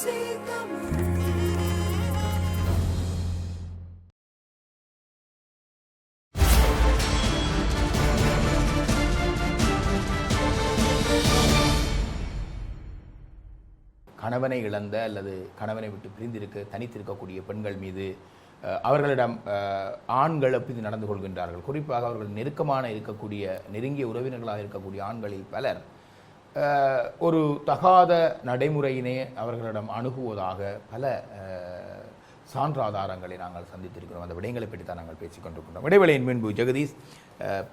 கணவனை இழந்த அல்லது கணவனை விட்டு பிரிந்திருக்க தனித்திருக்கக்கூடிய பெண்கள் மீது அவர்களிடம் ஆண்கள் அப்படி நடந்து கொள்கின்றார்கள். குறிப்பாக அவர்கள் நெருக்கமான இருக்கக்கூடிய நெருங்கிய உறவினர்களாக இருக்கக்கூடிய ஆண்களில் பலர் ஒரு தகாத நடைமுறையினை அவர்களிடம் அணுகுவதாக பல அஹ், சான்றாதாரங்களை நாங்கள் சந்தித்திருக்கிறோம். அந்த விடயங்களை பற்றி தான் நாங்கள் பேசிக் கொண்டிருக்கிறோம் இடைவேளையின் முன்பு ஜெகதீஷ்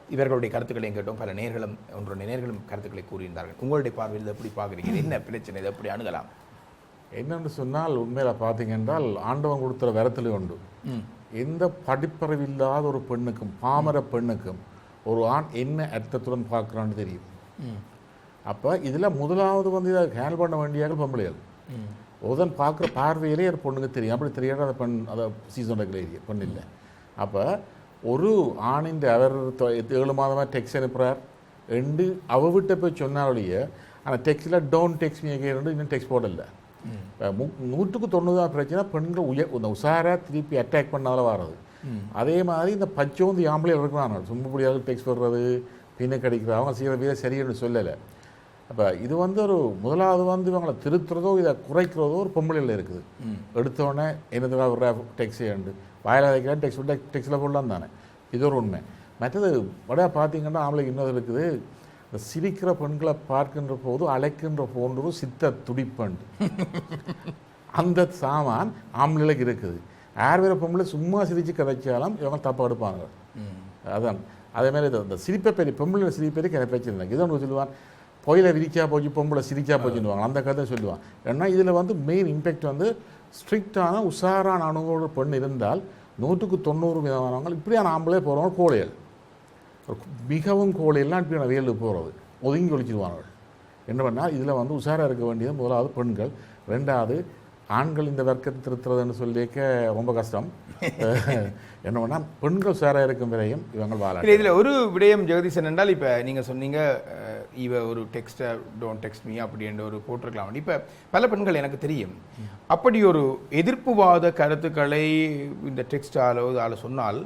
இவர்களுடைய கருத்துக்களையும் கேட்டோம். பல நேர்களும் ஒன்று நேர்களும் கருத்துக்களை கூறியிருந்தார்கள். உங்களுடைய பார்வையில் எப்படி பார்க்குறீங்க என்ன பிரச்சனை? இதை எப்படி அணுகலாம்? என்னென்னு சொன்னால் உண்மையில் பார்த்தீங்கன்றால் ஆண்டவன் கொடுத்துற வரத்துல உண்டு. எந்த படிப்பறிவில்லாத ஒரு பெண்ணுக்கும் பாமர பெண்ணுக்கும் ஒரு ஆண் என்ன அர்த்தத்துடன் பார்க்குறான்னு தெரியும். அப்போ இதில் முதலாவது வந்து இதை ஹேண்டில் பண்ண வேண்டியாக பொம்பளைகள். உதன் பார்க்குற பார்வையிலே ஒரு பொண்ணுக்கு தெரியும். அப்படி தெரியாத அந்த பெண் அதை சீசன் ஏரியா பெண் இல்லை. அப்போ ஒரு ஆணின் அவர் ஏழு மாதமாக டெக்ஸ்ட் அனுப்புகிறார் ரெண்டு அவ விட்ட போய் சொன்னாலுடைய அந்த டெக்ஸ்டில் டோன்ட் டெக்ஸ்ட் மீ ரெண்டு இன்னும் டெக்ஸ்ட் போடல. நூற்றுக்கு தொண்ணூறு பிரச்சனை. பெண்கள் உய இந்த உஷாரா திருப்பி அட்டாக் பண்ணால வர்றது அதே மாதிரி இந்த பச்சோந்தி ஆம்பளை இருக்கிறாங்க. சும்மா முடியாது டெக்ஸ்ட் போடுறது பின்ன கிடைக்கிறது அவங்க செய்கிற வீர சரின்னு சொல்லலை. அப்போ இது வந்து ஒரு முதலாவது வந்து இவங்களை திருத்துறதோ இதை குறைக்கிறதோ ஒரு பொம்பளையில் இருக்குது. எடுத்தோடனே என்னதுக்காக ஒரு டெக்ஸ்ட் உண்டு வாயில வைக்கிறேன் டெக்ஸ்ட் டெக்ஸ்டில் போடலாம் தானே. இது ஒரு உண்மை. மற்றது வடையா பார்த்தீங்கன்னா ஆம்பளைக்கு இன்னொரு இருக்குது. இந்த சிரிக்கிற பெண்களை பார்க்கின்ற போது அழைக்கின்ற போன்று சித்த துடிப்பண்டு. அந்த சாமான் ஆம்பளைக்கு இருக்குது. யார் வேறு பொம்பளை சும்மா சிரித்து கதைச்சாலும் இவங்க தப்பாக எடுப்பாங்க. அதான். அதே மாதிரி இந்த சிரிப்பை பெரிய பொம்பளை சிரிப்பை எனக்கு பிரச்சனை இல்லை இதை ஒன்று சொல்லுவான். கோயிலை விரிக்கா போச்சு பொம்பளை சிரிக்கா போச்சுன்னு அந்த கதை சொல்லுவான் ஏன்னா இதில் வந்து மெயின் இம்பேக்ட் வந்து ஸ்ட்ரிக்டான உஷாரான அனுபவ பெண் இருந்தால் நூற்றுக்கு தொண்ணூறு விதமானவங்க இப்படியான ஆம்பளே போகிறவங்க கோழைகள். மிகவும் கோழையெல்லாம் இப்படியான வேலு போகிறது ஒதுங்கி ஒழிச்சிடுவார்கள் என்ன பண்ணால் இதில் வந்து உஷாராக இருக்க வேண்டியது முதலாவது பெண்கள். ரெண்டாவது ஆண்கள் இந்த வர்க்கத்தை திருத்துறதுன்னு சொல்லிக்க ரொம்ப கஷ்டம். என்ன பண்ணால் பெண்கள் உஷாராக இருக்கும் வரையும் இவங்க வாழ இதில் ஒரு விடயம் ஜெகதீசன் என்றால் இப்போ நீங்கள் சொன்னீங்க இவ ஒரு டெக்ஸ்ட்டை டோன்ட் டெக்ஸ்ட் மீ அப்படின்ற ஒரு போட்டிருக்கலாம். இப்போ பல பெண்கள் எனக்கு தெரியும். அப்படி ஒரு எதிர்ப்புவாத கருத்துக்களை இந்த டெக்ஸ்டாலோ இதால் சொன்னால்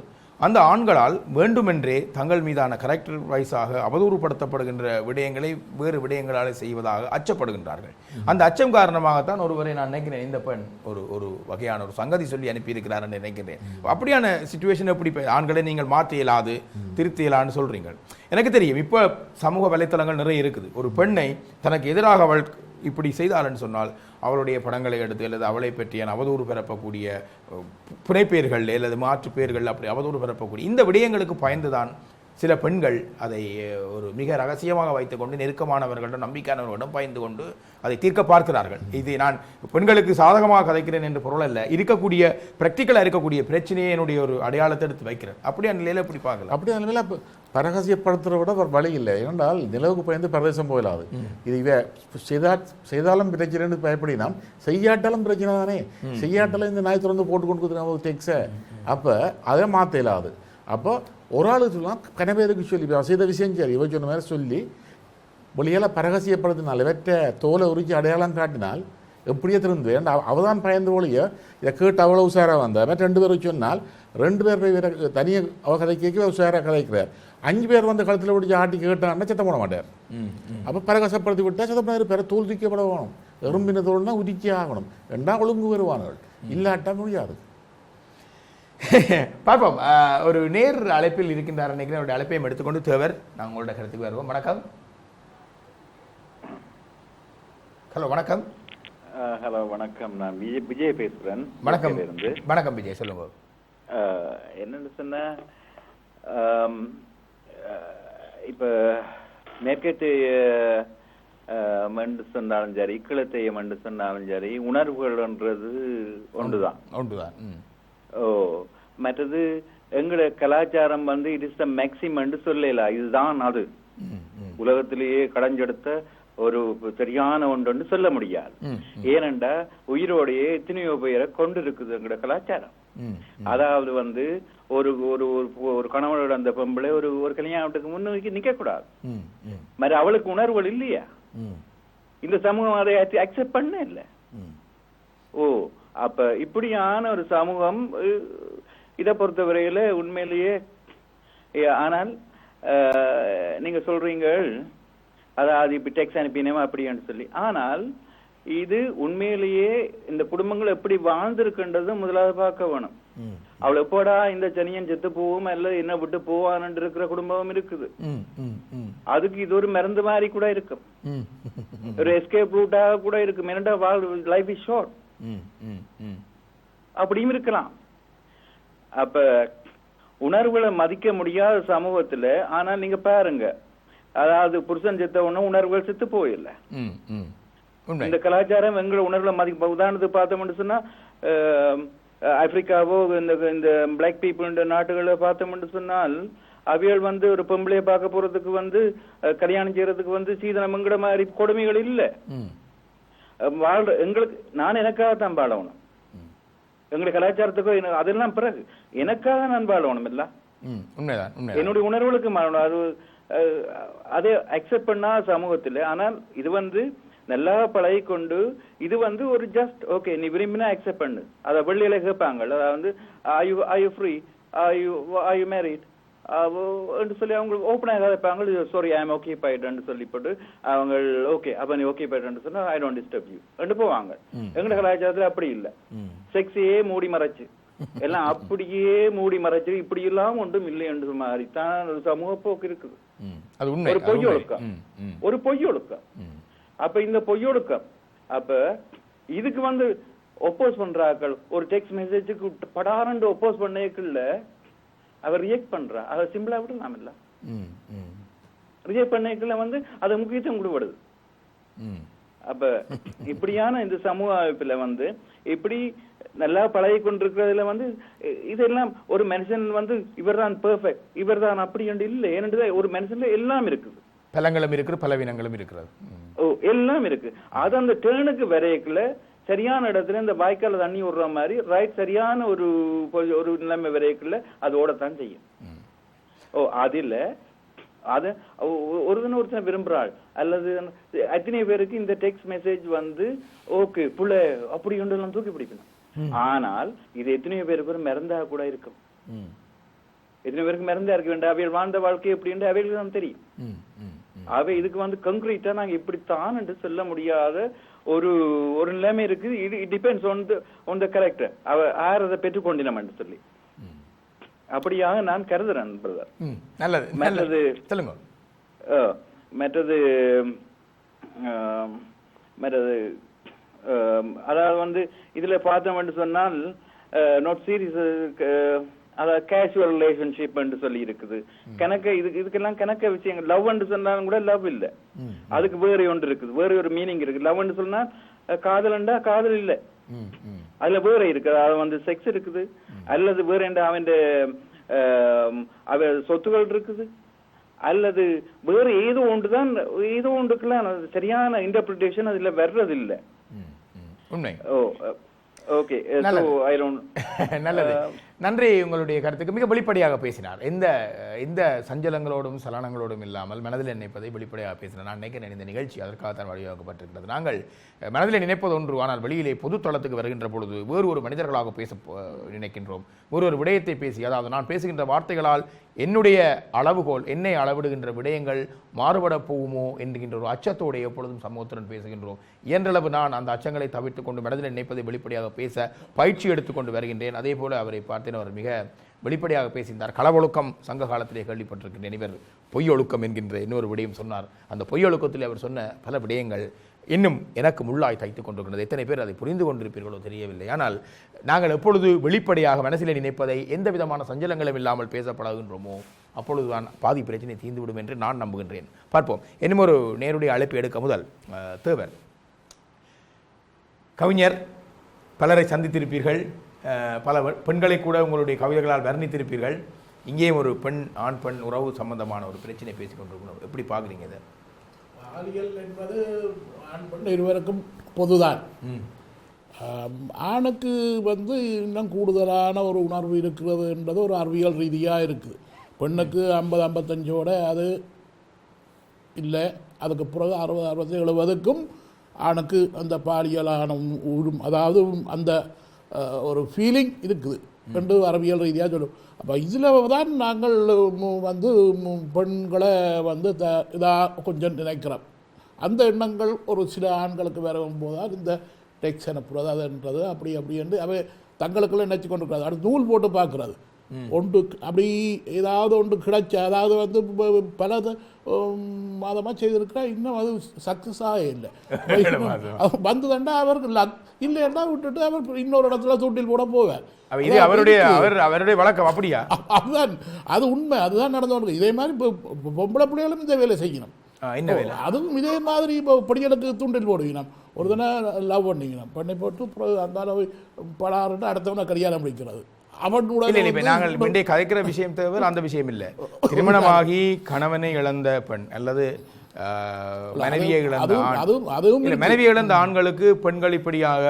அந்த ஆண்களால் வேண்டுமென்றே தங்கள் மீதான கரெக்டர் வைஸாக அவதூறுபடுத்தப்படுகின்ற விடயங்களை வேறு விடயங்களால் செய்வதாக அச்சப்படுகின்றார்கள். அந்த அச்சம் காரணமாகத்தான் ஒருவரை நான் நினைக்கிறேன். இந்த பெண் ஒரு ஒரு வகையான ஒரு சங்கதி சொல்லி அனுப்பியிருக்கிறார் என்று நினைக்கிறேன். அப்படியான சுச்சுவேஷன் எப்படி ஆண்களை நீங்கள் மாற்ற இயலாது திருத்த இயலான்னு சொல்றீங்க? எனக்கு தெரியும். இப்போ சமூக வலைத்தளங்கள் நிறைய இருக்குது. ஒரு பெண்ணை தனக்கு எதிராக அவள் இப்படி செய்தாள்னு சொன்னால் அவளுடைய படங்களை எடுத்து அல்லது அவளை பற்றிய அவதூறு பரப்பக்கூடிய புனைப்பெயர்கள் அல்லது மாற்று பெயர்கள் அப்படி அவதூறு பரப்பக்கூடிய இந்த விடயங்களுக்கு பயந்துதான் சில பெண்கள் அதை ஒரு மிக ரகசியமாக வைத்துக்கொண்டு நெருக்கமானவர்களிடம் நம்பிக்கையானவர்களிடம் பயந்து கொண்டு அதை தீர்க்க பார்க்கிறார்கள். இது நான் பெண்களுக்கு சாதகமாக கதைக்கிறேன் என்று பொருள் அல்ல. இருக்கக்கூடிய ப்ராக்டிக்கலாக இருக்கக்கூடிய பிரச்சனையை என்னுடைய ஒரு அடையாளத்தை எடுத்து வைக்கிறேன். அப்படியே நிலையில எப்படி பார்க்கலாம் அப்படி அந்த நிலையில் பரகசியப்படுத்துறத விட ஒரு வழி இல்லை. ஏனென்றால் நிலவுக்கு பயந்து பரதேசம் போயிடாது இது இவ செய்தா செய்தாலும் பிரச்சனைன்னு பயப்படினாம் செய்யாட்டாலும் பிரச்சனை தானே. செய்யாட்டாலும் இந்த நாய் திறந்து போட்டு கொண்டு கொடுத்துருக்காங்க டெக்ஸை அப்போ அதை மாற்ற இயலாது. அப்போ ஒரு ஆளு சொல்லலாம் கனவேருக்கு சொல்லி இவ செய்த விஷயம் சரி சொன்ன மாதிரி சொல்லி வெளியால் பரகசியப்படுத்தினால் இவற்றை தோலை உரிச்சு அடையாளம் காட்டினால் எப்படியே திருந்து ஏன்டா அவ- அவதான் பயந்து ஒழிய இதை கேட்டு அவ்வளோ உஷாராக வந்தார். மற்ற ரெண்டு பேரும் சொன்னால் ரெண்டு பேர் போய் தனியாக அவ கதை கேட்க உஷாராக கதைக்கிறார். அஞ்சு பேர் வந்து கழுத்தில் பிடிச்சி ஆட்டி கேட்டான்னா சத்தம் போட மாட்டார். அப்போ பரகசப்படுத்தி விட்டால் சத்தம் பண்ணாரு பேரை தூள் தூக்கப்பட வேணும். எறும்பின தோல்னா உதிக்கி ஆகணும். ரெண்டா ஒழுங்கு வருவார்கள் இல்லாட்டா முடியாது. பார்ப்போம். ஒரு நேர் அழைப்பில் இருக்கின்றார் நினைக்கிறேன் அவருடைய அழைப்பையும் எடுத்துக்கொண்டு தேவர் நான் உங்களோட கருத்துக்கு வருவோம். வணக்கம். ஹலோ வணக்கம். ஹலோ வணக்கம். நான் விஜய் விஜய் பேசுறேன். வணக்கம். இருந்து வணக்கம் விஜய். சொல்லுங்க. என்னன்னு சொன்ன இப்ப மேற்கத்திய மண்டு சொன்னாலும் சரி கிழத்தைய மண்டு சொன்னாலும் சரி உணர்வுகள்ன்றது ஒன்றுதான். ஒன்றுதான். ஓ மற்றது எங்களோட கலாச்சாரம் வந்து இட் இஸ் த மேக்சிமம் சொல்லல இதுதான் அது. உலகத்திலேயே கடைஞ்செடுத்த ஒரு சரியான ஒன்று சொல்ல முடியாது. ஏனென்றா உயிரோடையே எத்தனையோ பேரை கொண்டு இருக்குது எங்களோட கலாச்சாரம். அதாவது வந்து ஒரு ஒரு ஒரு- கணவனோட அந்த பொம்பளை ஒரு ஒரு கல்யாணத்துக்கு முன்னோக்கி நிக்க கூடாது மாதிரி அவளுக்கு உணர்வுகள் இல்லையா? இந்த சமூகம் அதை அக்செப்ட் பண்ண இல்ல. ஓ அப்ப இப்படியான ஒரு சமூகம் இதை பொறுத்தவரையில உண்மையிலேயே ஆனால் நீங்க சொல்றீங்க அதாவது இப்ப டெக்ஸ் அனுப்பினோம் அப்படின்னு சொல்லி. ஆனால் இது உண்மையிலேயே இந்த குடும்பங்கள் எப்படி வாழ்ந்திருக்கின்றது முதலாவது பார்க்க வேணும். அவள் எப்போடா இந்த சனியன் செத்து போவோம் அல்ல என்ன விட்டு போவான்னு இருக்கிற குடும்பம் இருக்குது. அதுக்கு இது ஒரு மருந்து மாதிரி கூட இருக்கும். ஒரு எஸ்கேப் ரூட்டாக கூட இருக்கும். ஏன்னா வாழ் லைஃப் இஸ் ஷார்ட் அப்படியும் இருக்கலாம். அப்ப உணர்வுகளை மதிக்க முடியாத சமூகத்துல ஆனால் நீங்க பாருங்க அதாவது புருஷன் செத்த உடனே உணர்வுகள் செத்து போயில்ல. இந்த கலாச்சாரம் எங்களை உணர்வுல மதிக்க உதாரணத்துக்கு பார்த்தோம்னு சொன்னா ஆப்பிரிக்காவோ இந்த இந்த பிளாக் பீப்புள் நாட்டுகளை பார்த்தோம்னு சொன்னால் அவியல் வந்து ஒரு பொம்பளைய பார்க்க போறதுக்கு வந்து கல்யாணம் செய்யறதுக்கு வந்து சீதனமங்கிற மாதிரி கொடுமைகள் இல்ல. வாழ்ற எங்களுக்கு நான் எனக்காக தான் வாழணும். எங்களுடைய கலாச்சாரத்துக்கோ அதெல்லாம் பிறகு. எனக்காக நான் வாழணும் இல்ல? என்னுடைய உணர்வுகளுக்கு மாறணும். அது அதை அக்செப்ட் பண்ணா சமூகத்துல. ஆனால் இது வந்து நல்லா பழகி கொண்டு இது வந்து ஒரு ஜஸ்ட் ஓகே நீ விரும்பினா அக்செப்ட் பண்ணு. அதை வெள்ளியில கேட்பாங்க அதாவது வந்து ஆயு ஆயு ஃப்ரீ ஆயு ஆயு மேரிட் என்று சொல்லி அவங்க ஓப்பனாக கேட்பாங்க சாரி ஐ எம் ஓகே பைடுன்னு சொல்லி போட்டு அவங்க ஓகே அப்ப நீ ஓகே பைடுன்னு சொன்னா ஐ டோன்ட் டிஸ்டர்ப் யூ ரெண்டு போவாங்க. எங்க கலாச்சாரத்துல அப்படி இல்ல. செக்ஸையே மூடி மறைச்சு. எல்லாம் அப்படியே மூடி மறைச்சு இப்படி எல்லாம் ஒன்றும் இல்லை என்று மாதிரி தான் ஒரு சமூக போக்கு இருக்குது. ஒரு பொய். ஒழுக்கம். ஒரு பொய் ஒழுக்கம். அப்ப இந்த பொய்யொடுக்கம் அப்ப இதுக்கு வந்து ஒப்போஸ் பண்றாக்கள் ஒரு டெக்ஸ்ட் மெசேஜுக்கு படாரண்டு ஒப்போஸ் பண்ணேக்குள்ள அவர் ரியாக்ட் பண்றா அதை சிம்பிளா விடலாம் இல்ல. ம் ம். ரியாக்ட் பண்ணேக்குள்ள வந்து அதை முக்கியத்துவம் கொடுபடுது அப்ப இப்படியான இந்த சமூக அமைப்புல வந்து இப்படி நல்லா பழகி கொண்டிருக்கிறதுல வந்து இதெல்லாம் ஒரு மனுஷன் வந்து இவர்தான் பெர்ஃபெக்ட் இவர்தான் அப்படி என்று இல்லை. ஏனென்று ஒரு மனுஷன்ல எல்லாம் இருக்குது. பலங்களும் இருக்கிறது பலவீனங்களும் இருக்கிறது. ஓ எல்லாம் இருக்கு அது அந்த டேர்னுக்கு வரையக்குள்ள சரியான இடத்துல இந்த வாய்க்கால தண்ணி விடுற மாதிரி ரைட் சரியான ஒரு ஒரு நிலைமை வரையக்குள்ள அது ஓடத்தான் செய்யும். ஓ அதில் அது ஒ- ஒ- ஒருத்தனை ஒருத்தனை விரும்புறாள். அல்லது அத்தனை பேருக்கு இந்த டெக்ஸ்ட் மெசேஜ் வந்து ஓகே புள்ள அப்படி ஒன்றெல்லாம் தூக்கி பிடிக்கணும். ஆனால் இது எத்தனையோ பேருக்கு ஒரு மறந்தா கூட இருக்கும். எத்தனை பேருக்கு மறந்தா இருக்க. வேண்டாம் அவைகள் வாழ்ந்த வாழ்க்கை எப்படின்னு அவைகளுக்கு தான் தெரியும். அவை இதுக்கு வந்து கங்க்ரீட்டா நாங்க இப்படித்தான் என்று சொல்ல முடியாத ஒரு ஒரு நிலைமை இருக்கு இது it depends on the on the character அவ யார் அதை பெற்றுக்கொண்டினம் சொல்லி. அப்படியாக நான் கருதுறேன் பிரதர் நல்லது மற்றது சொல்லுங்க. மற்றது மற்றது அதாவது வந்து இதுல பார்த்தோம் சொன்னால் நோட் சீரியஸ் அதாவது கேஷுவல் ரிலேஷன்ஷிப் என்று சொல்லி இருக்குது. கணக்க இதுக்கு இதுக்கெல்லாம் கணக்க விஷயங்கள் லவ் என்று சொன்னாலும் கூட லவ் இல்ல. அதுக்கு வேற ஒன்று இருக்குது. வேற ஒரு மீனிங் இருக்கு லவ்னு சொன்னா அஹ், காதலண்டா காதல் இல்ல. அதுல வேற இருக்குது. அது வந்து செக்ஸ் இருக்குது. அல்லது வேற என்ன அவன் அவ சொத்துகள் இருக்குது. அல்லது வேற ஏதோ ஒன்றுதான் ஏதோ ஒன்றுக்கெல்லாம் சரியான இன்டர்பிரிட்டேஷன் அதுல வர்றது இல்ல ஓ ஓகே நல்லது. நன்றி உங்களுடைய கருத்துக்கு. மிக வெளிப்படையாக பேசினார். எந்த எந்த சஞ்சலங்களோடும் சலனங்களோடும் இல்லாமல் மனதில் நினைப்பதை வெளிப்படையாக பேசினார். நான் நினைக்கிறேன் இந்த நிகழ்ச்சி அதற்காகத்தான் வழிவகுக்கப்பட்டிருக்கிறது. நாங்கள் மனதில் நினைப்பது ஒன்று ஆனால் வெளியிலே பொதுத்தளத்துக்கு வருகின்ற பொழுது வேறு ஒரு மனிதர்களாக பேச நினைக்கின்றோம். ஒரு ஒரு விடயத்தை பேசி அதாவது நான் பேசுகின்ற வார்த்தைகளால் என்னுடைய அளவுகோல் என்னை அளவிடுகின்ற விடயங்கள் மாறுபட போகுமோ என்கின்ற ஒரு அச்சத்தோடு எப்பொழுதும் சமூகத்துடன் பேசுகின்றோம். இயன்றளவு நான் அந்த அச்சங்களை தவிர்த்து கொண்டு மனதில் நினைப்பதை வெளிப்படையாக பேச பயிற்சி எடுத்துக்கொண்டு வருகின்றேன். அதே போல அவரை பார்த்தேன் அவர் மிக வெளிப்படையாக பேசியிருந்தார். களவொழுக்கம் சங்க காலத்திலே கேள்விப்பட்டிருக்கின்றேன். இவர் பொய்யொழுக்கம் என்கின்ற இன்னொரு விடயம் சொன்னார். அந்த பொய்யொழுக்கத்தில் அவர் சொன்ன பல விடயங்கள் இன்னும் எனக்கு முள்ளாய் தைத்துக் கொண்டிருக்கிறது. எத்தனை பேர் அதை புரிந்து கொண்டிருப்பீர்களோ தெரியவில்லை. ஆனால் நாங்கள் எப்பொழுது வெளிப்படையாக மனசில் நினைப்பதை எந்த விதமான சஞ்சலங்களும் இல்லாமல் பேசப்படாகின்றோமோ அப்பொழுதுதான் பாதி பிரச்சனை தீர்ந்துவிடும் என்று நான் நம்புகின்றேன். பார்ப்போம். இன்னும் ஒரு நேருடைய அழைப்பு எடுக்க முதல் தேவர். கவிஞர் பலரை சந்தித்திருப்பீர்கள். பல பெண்களை கூட உங்களுடைய கவிதைகளால் வர்ணித்திருப்பீர்கள். இங்கேயும் ஒரு பெண் ஆண் பெண் உறவு சம்பந்தமான ஒரு பிரச்சனை பேசிக்கொண்டிருக்கணும் எப்படி பார்க்குறீங்க இதை? பாலியல் என்பது ஆண் பெண் இருவருக்கும் பொதுதான். ஆணுக்கு வந்து இன்னும் கூடுதலான ஒரு உணர்வு இருக்கிறது என்பது ஒரு அறிவியல் ரீதியாக இருக்குது பெண்ணுக்கு ஐம்பது ஐம்பத்தஞ்சோட அது இல்லை. அதுக்கு பிறகு அறுபது அறுபத்தி எழுபதுக்கும் ஆணுக்கு அந்த பாலியலான உரும் அதாவது அந்த ஒரு ஃபீலிங் இருக்குது என்று அறிவியல் ரீதியாக சொல்லும். அப்போ இதில் தான் நாங்கள் வந்து பெண்களை வந்து த இதாக கொஞ்சம் நினைக்கிறோம். அந்த எண்ணங்கள் ஒரு சில ஆண்களுக்கு வரும்போது தான் இந்த டெக்ஸ் அனுப்புறது அதுன்றது அப்படி அப்படி என்று அவை தங்களுக்குள்ள நினைச்சு கொண்டிருக்கிறது அடுத்து நூல் போட்டு பார்க்குறது. ஒன்று அப்படி ஏதாவது ஒன்று கிடைச்ச அதாவது வந்து பல மாதமாக செய்திருக்கிறா இன்னும் அது சக்ஸஸ் இல்லை. வந்ததுண்டா அவருக்கு லக் இல்லைன்னா விட்டுட்டு அவர் இன்னொரு இடத்துல தூண்டில் போட போவார். இது அவருடைய அவர் அவருடைய வழக்கம் அப்படியா? அதுதான் அது உண்மை அதுதான் நடந்து கொண்டு இதே மாதிரி இப்போ பொம்பளை பிள்ளைகளும் இந்த வேலை செய்யணும். என்ன வேலை? அதுவும் இதே மாதிரி இப்போ படிகளுக்கு தூண்டில் போடுவீங்க ஒரு தின லவ் பண்ணிக்கணும். பண்ணி போட்டு அந்த படாருட்டு அடுத்தவனை கல்யாணம் முடிக்கிறது நாங்கள் முன்னே கதைக்கிற விஷயம் தவிர அந்த விஷயம் இல்ல. திருமணமாகி கணவனை இழந்த பெண் அல்லது மனைவியை இழந்த அதுவும் ஆண். அதுவும் அதுவும் இல்ல மனைவி இழந்த ஆண்களுக்கு பெண்கள் இப்படியாக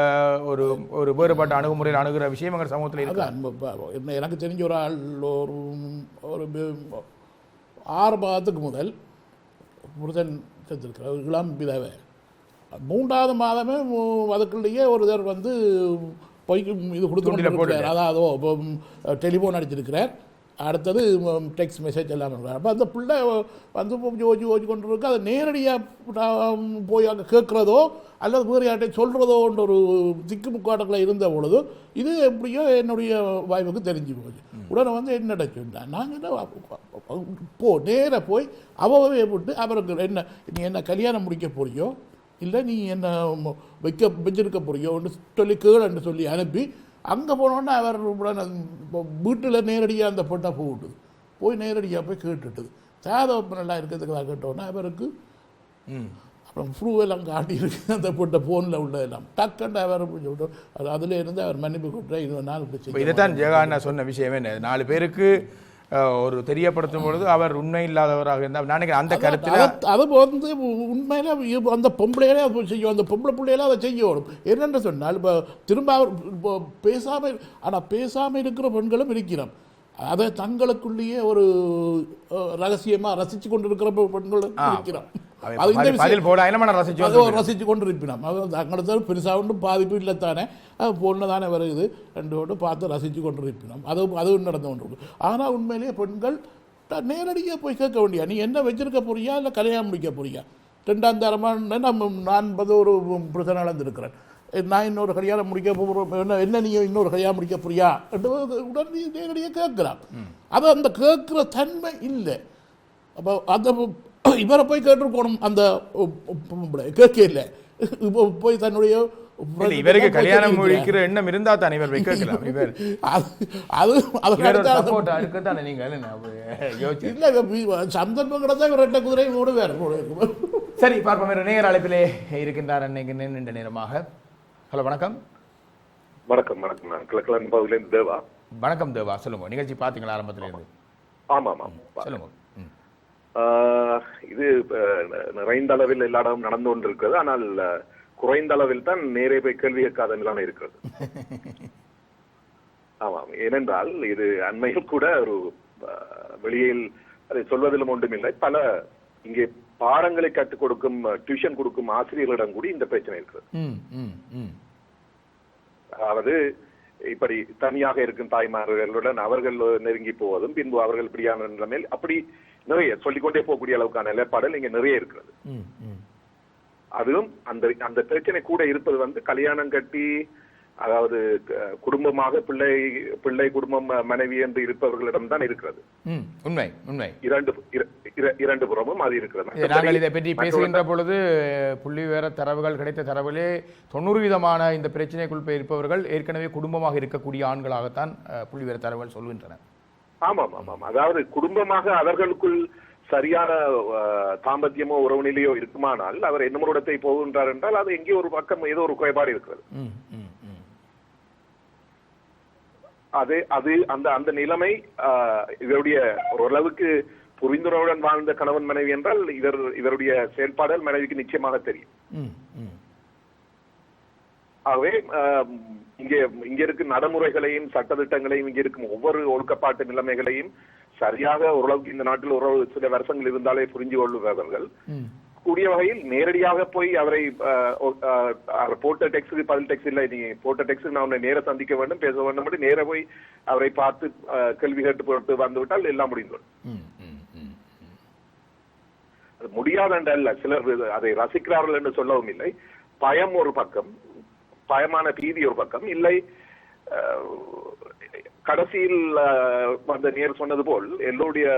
ஒரு ஒரு வேறுபட்ட அணுகுமுறையில் அணுகிற விஷயம் எங்கள் சமூகத்தில் இருக்கு? எனக்கு தெரிஞ்ச ஒரு ஆள் ஒரு ஒரு ஆறு மாதத்துக்கு முதல் புருஷன் செத்துருக்கிறார் ஒரு இளம் விதவை. மூன்றாவது மாதமே அதுக்குள்ளேயே ஒருத்தர் வந்து பொய் இது கொடுத்து அதாவது டெலிஃபோன் அடிச்சிருக்கிறார். அடுத்தது டெக்ஸ்ட் மெசேஜ் எல்லாம் இருக்கும் அப்போ அந்த பிள்ளை வந்து யோசி யோசி கொண்டு இருக்கு அதை நேரடியாக போய் அங்கே கேட்குறதோ அல்லது வேறு யார்கிட்ட சொல்கிறதோன்ற ஒரு திக்குமுக்காட்டத்தில் இருந்த பொழுது இது எப்படியோ என்னுடைய வாய்ப்புக்கு தெரிஞ்சு போச்சு. உடனே வந்து என்ன சொன்னேன் நாங்கள் போ நேராக போய் அவவே விட்டு அவருக்கு என்ன நீ என்ன கல்யாணம் முடிக்க போறியோ இல்லை நீ என்ன வைக்க வச்சிருக்க போறியோன்னு சொல்லி கேளுன்னு சொல்லி அனுப்பி அங்கே போனோன்னே அவர் உடனே வீட்டில் நேரடியாக அந்த பொட்டை போட்டுது போய் நேரடியாக போய் சாதவப்பு நல்லா இருக்கிறதுக்கு தான் கேட்டோன்னே அவருக்கு. அப்புறம் ப்ரூவெல்லாம் காட்டியிருக்கு அந்த பொட்டை ஃபோனில் உள்ளதெல்லாம். டக்குன்னு அவர் சொல்லிட்டு அது அதில் இருந்து அவர் மன்னிப்பு கொடுத்தா இது நாள் செய்ய இதைத்தான் ஜெகா சொன்ன விஷயம் நாலு பேருக்கு ஒரு தெரியப்படுத்தும் பொழுது அவர் உண்மை இல்லாதவராக இருந்தால் நான் நினைக்கிறேன் அந்த கருத்துல அது வந்து உண்மையில அந்த பொம்பளைகளே அதை செய்யும் அந்த பொம்பளை பிள்ளைகளே அதை செய்யணும். என்னென்று சொன்னால் இப்போ திரும்ப அவர் பேசாமல் ஆனால் பேசாமல் இருக்கிற பெண்களும் இருக்கிறோம் அதை தங்களுக்குள்ளேயே ஒரு அஹ், ரகசியமா ரசித்து கொண்டிருக்கிற பெண்களும் இருக்கிறோம் பதில் போட என்ன ரசிச்சு அதை ரசித்து கொண்டு இருப்பினோம் அது பெருசாக ஒன்றும் பாதிப்பு இல்லை தானே. பொண்ணு தானே வருது. ரெண்டு ஒன்று பார்த்து ரசித்து கொண்டு இருப்பினோம் அதுவும் அதுவும் நடந்து கொண்டு ஆனால் உண்மையிலேயே பெண்கள் நேரடியாக போய் கேட்க வேண்டியா நீ என்ன வச்சிருக்க போறியா? இல்லை கல்யாணம் முடிக்க போறியா? ரெண்டாம் தரமான நம்ம நான் வந்து ஒரு பிரச்சனை நடந்திருக்கிறேன். நான் இன்னொரு கல்யாணம் முடிக்க போகிறோம் என்ன என்ன நீ இன்னொரு கல்யாணம் முடிக்க போறியா? என்று உடனே நேரடியாக கேட்குறான் அது அந்த கேட்குற தன்மை இல்லை. அப்போ அந்த இவரை போய் கேட்டுருக்கணும் அந்த கேட்க இல்லை. இப்போ போய் தன்னுடைய இவருக்கு கல்யாணம் முடிக்கிற எண்ணம் இருந்தா தான் இவர் வைக்கலாம் இவர் அது அது அது இவர் அடுத்த- சப்போர்ட் இருக்கத்தானே நீங்க? இல்லை சந்தர்ப்பம் கிடந்தா இவர் ரெட்ட குதிரை மூணு பேர் சரி பார்ப்போம் வேறு நேயர் அழைப்பிலே இருக்கின்றார் அன்னைக்கு நீண்ட நேரமாக. ஹலோ வணக்கம். வணக்கம் வணக்கம். நான் கிழக்கிழன் பகுதியிலேருந்து தேவா. வணக்கம் தேவா. சொல்லுங்க. நிகழ்ச்சி பார்த்தீங்களா ஆரம்பத்துல இருந்து ஆமாம் ஆமாம். சொல்லுங்க. இது நிறைந்த அளவில் எல்லா இடமும் நடந்து கொண்டிருக்கிறது. ஆனால் குறைந்த அளவில் தான் நேரே போய் கேள்வி கேட்காத நிலைமை இருக்கிறது. ஆமாம். ஏனென்றால் இது அண்மையில் கூட ஒரு வெளியில் அதை சொல்வதிலும் ஒன்றுமில்லை. பல இங்கே பாடங்களை கற்றுக் கொடுக்கும் டியூஷன் கொடுக்கும் ஆசிரியர்களிடம் கூட இந்த பிரச்சனை இருக்கிறது. அதாவது இப்படி தனியாக இருக்கும் தாய்மார்களுடன் அவர்கள் நெருங்கி போவதும் பின்பு அவர்கள் இப்படியான நிலைமையில் அப்படி நிறைய சொல்லிக்கொண்டே போகக்கூடிய அளவுக்கான நிலைப்பாடுகள் இங்க நிறைய இருக்கிறது. அதுவும் அந்த அந்த பிரச்சனை கூட இருப்பது வந்து கல்யாணம் கட்டி அதாவது குடும்பமாக பிள்ளை பிள்ளை குடும்பம் மனைவி என்று இருப்பவர்களிடம் தான் இருக்கிறது. உண்மை உண்மை. இரண்டு இர- இர- இரண்டு புறமும் அது இருக்கிறது. நாங்கள் இதை பற்றி பேசுகின்ற பொழுது புள்ளி வேற தரவுகள் கிடைத்த தரவிலே தொண்ணூறு விதமான இந்த பிரச்சனைக்குள் இருப்பவர்கள் ஏற்கனவே குடும்பமாக இருக்கக்கூடிய ஆண்களாகத்தான் புள்ளி வேற தரவுகள் சொல்கின்றன. ஆமாம் ஆமாம் அதாவது குடும்பமாக அவர்களுக்குள் சரியான தாம்பத்தியமோ உறவு நிலையோ இருக்குமானால் அவர் என்னமோடத்தை போகின்றார் என்றால் அது எங்கே ஒரு பக்கம் ஏதோ ஒரு குறைபாடு இருக்கிறது. அது அது அந்த அந்த நிலைமை இவருடைய ஓரளவுக்கு புரிந்துணர்வுடன் வாழ்ந்த கணவன் மனைவி என்றால் இவர் இவருடைய செயல்பாடுகள் மனைவிக்கு நிச்சயமாக தெரியும். ஆகவே இங்கே இங்க இருக்கும் நடைமுறைகளையும் சட்டதிட்டங்களையும் இங்க இருக்கும் ஒவ்வொரு ஒழுக்கப்பாட்டு நிலைமைகளையும் சரியாக ஓரளவுக்கு இந்த நாட்டில் ஒரு சில வருஷங்கள் இருந்தாலே புரிஞ்சு கொள்ளுபவர்கள். கூடிய வகையில் நேரடியாக போய் அவரை போட்ட டெக்ஸ்டுக்கு பதில் டெக்ஸ்ட் இல்லை நீ போட்ட டெக்ஸ்ட் நான் உன்னை நேர சந்திக்க வேண்டும் பேச வேண்டும் என்று நேர போய் அவரை பார்த்து கேள்வி கேட்டு போட்டு வந்துவிட்டால் எல்லாம் முடிந்துவிடும் அது முடியாத என்று அல்ல சிலர் அதை ரசிக்கிறார்கள் என்று சொல்லவும் இல்லை. பயம் ஒரு பக்கம் பயமான பீதி ஒரு பக்கம். இல்லை கடைசியில் அஹ், வந்த நேர் சொன்னது போல் எல்லோருடைய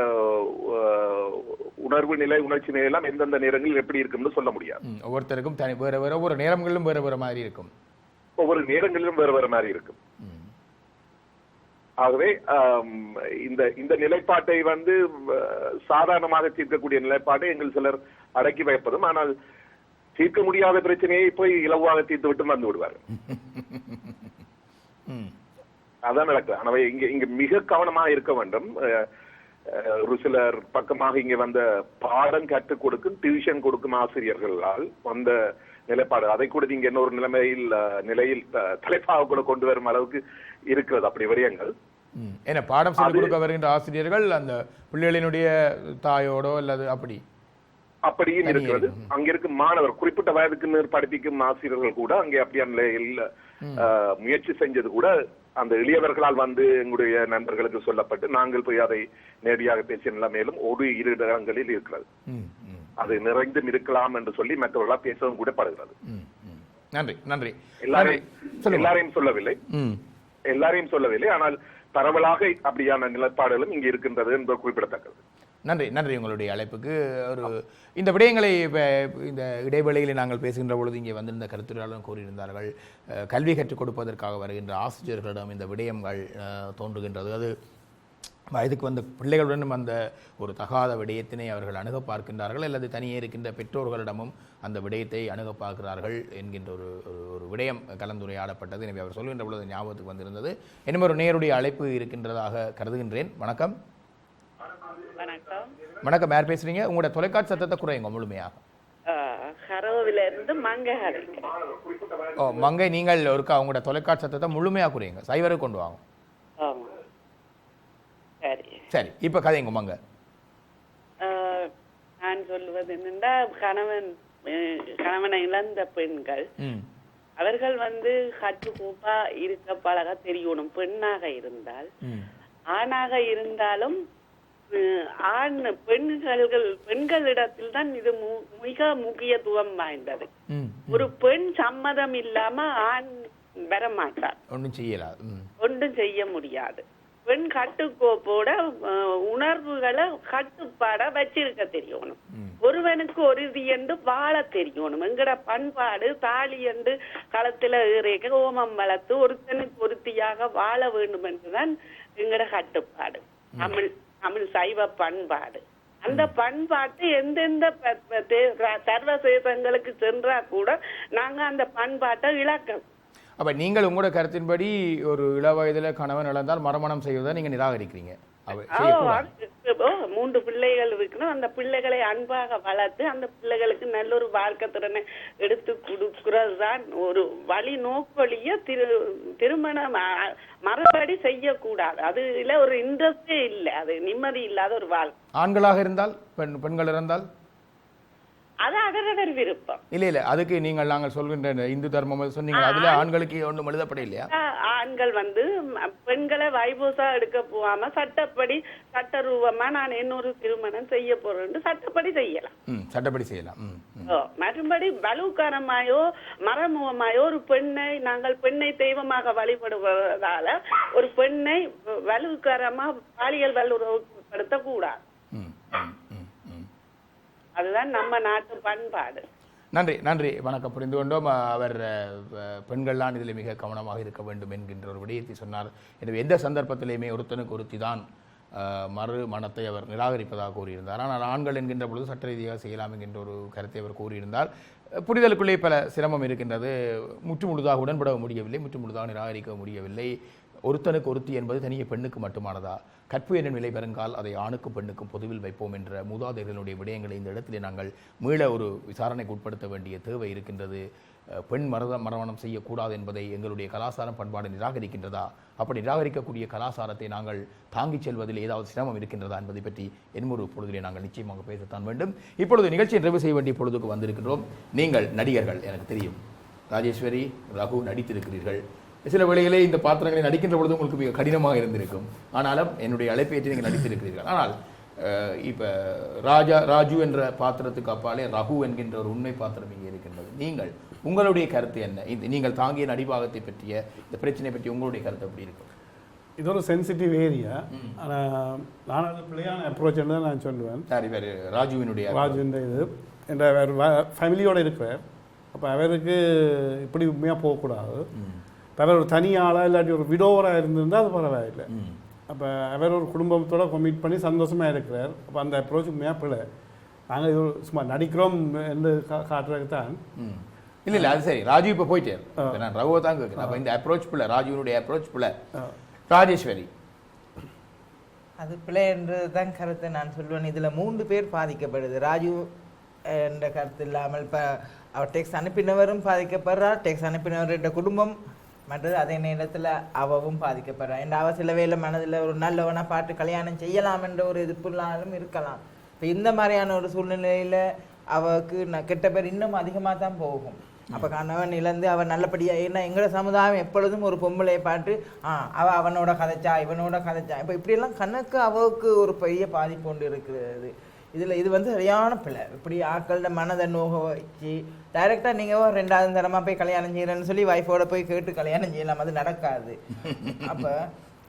உணர்வு நிலை உணர்ச்சி நிலை எல்லாம் எந்தெந்த நேரங்களில் எப்படி இருக்கும்னு சொல்ல முடியாது. ஒவ்வொருத்தருக்கும் தனி வேறு வேறு ஒவ்வொரு நேரங்களிலும் வேறு வேறு மாதிரி இருக்கும். ஒவ்வொரு நேரங்களிலும் வேறு வேறு மாதிரி இருக்கும். ஆகவே இந்த இந்த நிலைப்பாட்டை வந்து சாதாரணமாக தீர்க்கக்கூடிய நிலைப்பாட்டை எங்கள் சிலர் அடக்கி வைப்பதும் ஆனால் தீர்க்க முடியாத பிரச்சனையை போய் இலவாக தீர்த்து விட்டு வந்து விடுவார். அதான் நடக்குது. எனவே இங்க இங்க மிக கவனமாக இருக்க வேண்டும். ஒரு சிலர் பக்கமாக இங்க வந்த பாடம் கற்றுக் கொடுக்கும் டியூஷன் கொடுக்கும் ஆசிரியர்களால் வந்த நிலைப்பாடு. அதை கூட நீங்க இன்னொரு நிலைமையில் நிலையில் தலைப்பாக கூட கொண்டு வரும் அளவுக்கு இருக்கிறது. அப்படி விடயங்கள். ஏன்னா பாடம் சொல்லிக் கொடுக்க வருகின்ற ஆசிரியர்கள் அந்த பிள்ளைகளினுடைய தாயோடோ அல்லது அப்படி? அப்படியும் இருக்கிறது. அங்க இருக்கும் மாணவர் குறிப்பிட்ட வயதுக்கு படிப்பிக்கும் ஆசிரியர்கள் கூட அங்கே அப்படியான நிலையில் முயற்சி செஞ்சது கூட அந்த எளியவர்களால் வந்து எங்களுடைய நண்பர்களுக்கு சொல்லப்பட்டு நாங்கள் போய் அதை நேரடியாக பேசிய நிலைமையிலும் ஒரு இரு இடங்களில் இருக்கிறது. அது நிறைந்தும் இருக்கலாம் என்று சொல்லி மற்றவர்களால் பேசவும் கூட படுகிறது. நன்றி நன்றி. எல்லாரையும். எல்லாரையும் சொல்லவில்லை. எல்லாரையும் சொல்லவில்லை. ஆனால் பரவலாக அப்படியான நிலைப்பாடுகளும் இங்கே இருக்கின்றது என்பது குறிப்பிடத்தக்கது. நன்றி நன்றி உங்களுடைய அழைப்புக்கு. ஒரு இந்த விடயங்களை இந்த இடைவேளையில் நாங்கள் பேசுகின்ற பொழுது இங்கே வந்திருந்த கருத்துரையாளரும் கூறியிருந்தார்கள். கல்வி கற்றுக் கொடுப்பதற்காக வருகின்ற ஆசிரியர்களிடம் இந்த விடயங்கள் தோன்றுகின்றது. அது வயதுக்கு வந்த பிள்ளைகளுடனும் அந்த ஒரு தகாத விடயத்தினை அவர்கள் அணுக பார்க்கின்றார்கள். அல்லது தனியே இருக்கின்ற பெற்றோர்களிடமும் அந்த விடயத்தை அணுக பார்க்கிறார்கள் என்கின்ற ஒரு ஒரு- ஒரு விடயம் கலந்துரையாடப்பட்டது. எனவே அவர் சொல்கின்ற பொழுது ஞாபகத்துக்கு வந்திருந்தது. என்னும் ஒரு நேருடைய அழைப்பு இருக்கின்றதாக கருதுகின்றேன். வணக்கம். வணக்கம். வணக்கம் யார் பேசுறீங்க? உங்களோட தொலைக்காட்சி சத்தத்தை குறையுங்க முழுமையாக. ஹரோவில இருந்து மங்க ஓ மங்கை நீங்கள் ஒருக்கா உங்களோட தொலைக்காட்சி சத்தத்தை முழுமையாக குறையுங்க. சைவரை கொண்டு வாங்க. சரி. இப்போ கதைங்க மங்க. நான் சொல்லுவது என்னென்னா கணவன் கணவனை இழந்த பெண்கள். அவர்கள் வந்து கட்டுக்கோப்பா இருக்க பழக தெரியணும் பெண்ணாக இருந்தால். ஆணாக இருந்தாலும் ஆண் பெண்கள் பெண்களிடத்தில் தான் இது மிக முக்கியத்துவம் வாய்ந்தது. ஒரு பெண் சம்மதம் இல்லாம ஆண் வரமாட்டார் ஒன்றும் செய்யலாது ம். ஒன்றும் செய்ய முடியாது. பெண் கட்டுக்கோப்போட உணர்வுகளை கட்டுப்பாட வச்சிருக்க தெரியணும். ஒருவனுக்கு ஒரு இது என்று வாழ தெரியணும். எங்கட பண்பாடு தாலி என்று களத்துல ஏறிக்க ஓமம் வளர்த்து ஒருத்தனுக்கு ஒருத்தியாக வாழ வேண்டும் என்றுதான் எங்கட கட்டுப்பாடு. தமிழ் தமிழ் சைவ பண்பாடு. அந்த பண்பாட்டு எந்தெந்த சர்வதேசங்களுக்கு சென்றா கூட நாங்க அந்த பண்பாட்டை இழக்கணும். அப்போ நீங்கள் உங்களோட கருத்தின்படி ஒரு இள வயதில் கணவன் இழந்தால் மறுமணம் செய்வதை நீங்கள் நிராகரிக்கிறீங்க. மூன்று பிள்ளைகள் இருக்கணும் அந்த பிள்ளைகளை அன்பாக வளர்த்து அந்த பிள்ளைகளுக்கு நல்ல ஒரு வாழ்க்கை திறனை எடுத்து கொடுக்கறது தான் ஒரு வழி நோக்கொழிய திரு திருமணம் மறுபடி செய்யக்கூடாது. அதுல ஒரு இன்ட்ரெஸ்டே இல்லை. அது நிம்மதி இல்லாத ஒரு வாழ்க்கை. ஆண்களாக இருந்தால் பெண் பெண்கள் அது அவரவர் விருப்பம். இல்லை இல்லை அதுக்கு நீங்கள் நாங்கள் சொல்கின்ற இந்த தர்மம் சொன்னீங்க அதில் ஆண்களுக்கு ஒன்றும் எழுதப்பட இல்லையா ஆ- ஆண்கள் வந்து பெண்களை வைபோசா எடுக்க போகாம சட்டப்படி சட்டரூபமா நான் இன்னொரு திருமணம் செய்ய போறேன்னு சட்டப்படி செய்யலாம். சட்டப்படி செய்யலாம். மறுபடி வலுக்காரமாயோ மறைமுகமாயோ ஒரு பெண்ணை நாங்கள் பெண்ணை தெய்வமாக வழிபடுவதால ஒரு பெண்ணை வலுக்காரமா பாலியல் வல்லுறவுப்படுத்த கூடாது அதுதான் நம்ம நாட்டு பண்பாடு. நன்றி நன்றி. வணக்கம். புரிந்து கொண்டோம். அவர் பெண்கள்லாம் இதில் மிக கவனமாக இருக்க வேண்டும் என்கின்ற ஒரு விடயத்தை சொன்னார். எனவே எந்த சந்தர்ப்பத்திலையுமே ஒருத்தனுக்கு ஒருத்தி தான் மறு மனத்தை அவர் நிராகரிப்பதாக கூறியிருந்தார். ஆனால் ஆண்கள் என்கின்ற பொழுது சட்ட ரீதியாக செய்யலாம் என்கின்ற ஒரு கருத்தை அவர் கூறியிருந்தார். புரிதலுக்குள்ளே பல சிரமம் இருக்கின்றது. முற்று முழுதாக உடன்பட முடியவில்லை முற்று முழுதாக நிராகரிக்க முடியவில்லை. ஒருத்தனுக்கு ஒருத்தி என்பது தனிய பெண்ணுக்கு மட்டுமானதா? கற்பு என்னும் நிலை பெருங்கால் அதை ஆணுக்கும் பெண்ணுக்கும் பொதுவில் வைப்போம் என்ற மூதாதையர்களுடைய விடயங்களை இந்த இடத்திலே நாங்கள் மீள ஒரு விசாரணைக்கு உட்படுத்த வேண்டிய தேவை இருக்கின்றது. பெண் மரத மரணம் செய்யக்கூடாது என்பதை எங்களுடைய கலாச்சாரம் பண்பாடு நிராகரிக்கின்றதா? அப்படி நிராகரிக்கக்கூடிய கலாச்சாரத்தை நாங்கள் தாங்கிச் செல்வதில் ஏதாவது சிரமம் இருக்கின்றதா என்பதை பற்றி இன்னொரு பொழுதிலே நாங்கள் நிச்சயமாக பேசத்தான் வேண்டும். இப்பொழுது நிகழ்ச்சியை நிறைவு செய்ய வேண்டிய பொழுதுக்கு வந்திருக்கின்றோம். நீங்கள் நடிகர்கள் எனக்கு தெரியும். ராஜேஸ்வரி ரகு நடித்திருக்கிறீர்கள். சில வேளைகளே இந்த பாத்திரங்களை நடிக்கின்ற பொழுது உங்களுக்கு மிக கடினமாக இருந்திருக்கும். ஆனாலும் என்னுடைய அழைப்பை ஏற்று நீங்கள் நடித்திருக்கிறீர்கள். ஆனால் இப்ப ராஜா ராஜு என்ற பாத்திரத்துக்கு அப்பாலே ரகு என்கின்ற ஒரு உண்மை பாத்திரம் இங்கே இருக்கின்றது. நீங்கள் உங்களுடைய கருத்து என்ன? இந்த நீங்கள் தாங்கிய நடிபாகத்தை பற்றிய இந்த பிரச்சனை பற்றி உங்களுடைய கருத்து எப்படி இருக்கும்? இது ஒரு சென்சிட்டிவ் ஏரியா ஆனால் நான் அது பிள்ளையான அப்ரோச் தான் நான் சொல்லுவேன். சார் இவர் ராஜுவினுடைய ராஜுன்ற இது. என்ற ஃபேமிலியோடு இருக்கிறார் அப்போ அவருக்கு இப்படி உண்மையாக போகக்கூடாது. அவர் ஒரு தனி ஆளாக இல்லாட்டி ஒரு விடோவராக இருந்திருந்தால் அது பரவாயில்லை. அப்போ அவர் ஒரு குடும்பத்தோட கமிட் பண்ணி சந்தோஷமாக இருக்கிறார். அப்போ அந்த அப்ரோச் உண்மையாக பிள்ளை நாங்கள் இது சும்மா நடிக்கிறோம் என்று கா காட்டுறதுக்கு தான். இல்ல இல்ல அது சரி. ராஜு இப்ப போயிட்டார். இப்ப நான் ரகுவை தான் கேட்கிறேன் அப்ப இந்த அப்ரோச் பிள்ளை ராஜுவினுடைய அப்ரோச் பிள்ளை ராஜேஸ்வரி. அது பிள்ளை என்றது தான் கருத்தை நான் சொல்லுவேன் இதில் மூன்று பேர் பாதிக்கப்படுது. ராஜு அஹ், என்ற கருத்து இல்லாமல் இப்போ அவர் டெக்ஸ்ட் அனுப்பினவரும் பாதிக்கப்படுறார். டெக்ஸ்ட் அனுப்பினவருடைய குடும்பம் மற்றது அதே நேரத்தில் அவவும் பாதிக்கப்படுறா ஏன்னா அவ சில மனதில் ஒரு நல்லவனாக பாட்டு கல்யாணம் செய்யலாம் என்ற ஒரு எதிர்ப்புனாலும் இருக்கலாம். இப்போ இந்த மாதிரியான ஒரு சூழ்நிலையில் அவளுக்கு நான் கெட்ட பேர் இன்னும் அதிகமாக தான் போகும். அப்போ கணவன் இழந்து அவன் நல்லபடியாக ஏன்னா எங்களோட சமுதாயம் எப்பொழுதும் ஒரு பொம்பளையை பாட்டு ஆ அவ அவனோட கதைச்சா இவனோட கதைச்சா. இப்போ இப்படியெல்லாம் கணக்கு அவளுக்கு ஒரு பெரிய பாதிப்பு கொண்டு இருக்கிறது. இதில் இது வந்து சரியான பிள்ளை இப்படி ஆட்களோட மனதை நோக வச்சு டைரெக்டாக நீங்கள் ரெண்டாவது தரமாக போய் கல்யாணம் செய்கிறேன்னு சொல்லி ஒய்ஃபோட போய் கேட்டு கல்யாணம் செய்யலாம். அது நடக்காது. அப்போ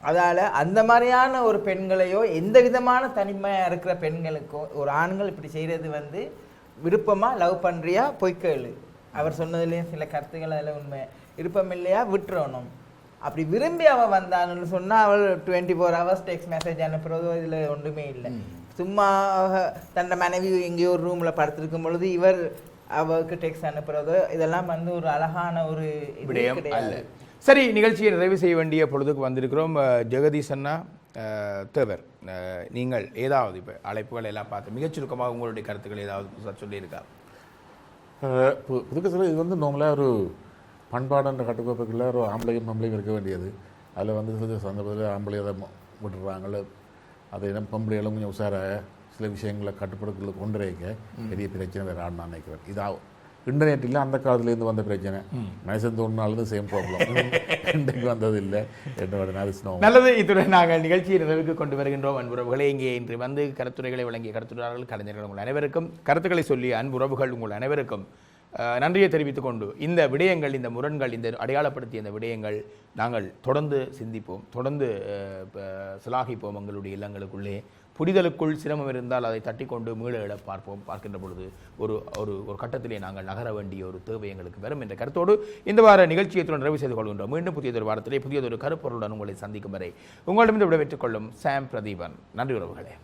அதால் அந்த மாதிரியான ஒரு பெண்களையோ எந்த விதமான தனிமையாக இருக்கிற பெண்களுக்கோ ஒரு ஆண்கள் இப்படி செய்கிறது வந்து விருப்பமாக லவ் பண்ணுறியா போய் கேளு. அவர் சொன்னதுலேயும் சில கருத்துக்கள் அதில் உண்மை. விருப்பம் இல்லையா விட்டுறணும். அப்படி விரும்பி அவள் வந்தான்னு சொன்னால் அவள் twenty four hours text message அனுப்புறதோ இதில் ஒன்றுமே இல்லை. சும்மா தன்னோட மனைவி எங்கேயோ ஒரு ரூமில் படுத்திருக்கும் பொழுது இவர் அவருக்கு டெக்ஸ்ட் அனுப்புறதோ இதெல்லாம் வந்து ஒரு அழகான ஒரு விடயம் அல்ல. சரி நிகழ்ச்சியை நிறைவு செய்ய வேண்டிய பொழுதுக்கு வந்திருக்கிறோம் ஜெகதீஷ் அண்ணா தேவர். நீங்கள் ஏதாவது இப்போ அழைப்புகள் எல்லாம் பார்த்து மிகச் சுருக்கமாக உங்களுடைய கருத்துக்கள் ஏதாவது புதுசாக சொல்லியிருக்கா? அஹ் பு- புதுக்கசில் இது வந்து நார்மலாக ஒரு பண்பாடுன்ற கட்டுக்கோப்புக்குள்ள ஒரு ஆம்பளையும் பொம்பளையும் இருக்க வேண்டியது. அதில் வந்து சில சந்தர்ப்பத்தில் ஆம்பளை அதை மு- விட்டுறாங்கள அதை இடம் பொம்பளைகளும் கொஞ்சம் உஷாராக சில விஷயங்களை கட்டுப்படுத்தல கொண்டு வைக்க பெரிய பிரச்சனை வேறு ஆடு நான் நினைக்கிறேன். இதா இன்டர்நெட் இல்லை அந்த காலத்துலேருந்து வந்த பிரச்சனை. மனுஷன் தோணுனாலும் சேம் ப்ராப்ளம் இன்றைக்கு வந்தது இல்லை நல்லது. இத்துடன் நாங்கள் நிகழ்ச்சியை நிறைவுக்கு கொண்டு வருகின்றோம். அன்புறவுகளே இங்கே இன்று வந்து கருத்துரைகளை வழங்கிய கருத்துரையாளர்கள் கலைஞர்கள் உங்கள் அனைவருக்கும். கருத்துக்களை சொல்லிய அன்புறவுகள் உங்கள் அனைவருக்கும் நன்றியை தெரிவித்துக் கொண்டு இந்த விடயங்கள் இந்த முரண்கள் இந்த அடையாளப்படுத்திய இந்த விடயங்கள் நாங்கள் தொடர்ந்து சிந்திப்போம் தொடர்ந்து சிலாகிப்போம் எங்களுடைய இல்லங்களுக்குள்ளே. புரிதலுக்குள் சிரமம் இருந்தால் அதை தட்டி கொண்டு மீள எழ பார்ப்போம். பார்க்கின்ற பொழுது ஒரு ஒரு ஒரு கட்டத்திலே நாங்கள் நகர வேண்டிய ஒரு தேவை எங்களுக்கு வரும் என்ற கருத்தோடு இந்த வார நிகழ்ச்சியத்துடன் நிறைவு செய்து கொள்கின்றோம். மீண்டும் புதியதொரு வாரத்திலே புதியதொரு கருப்பொருளுடன் உங்களை சந்திக்கும் வரை உங்களிடமிருந்து விடைபெற்றுக் கொள்ளும் சாம் பிரதீபன். நன்றி உறவுகளே.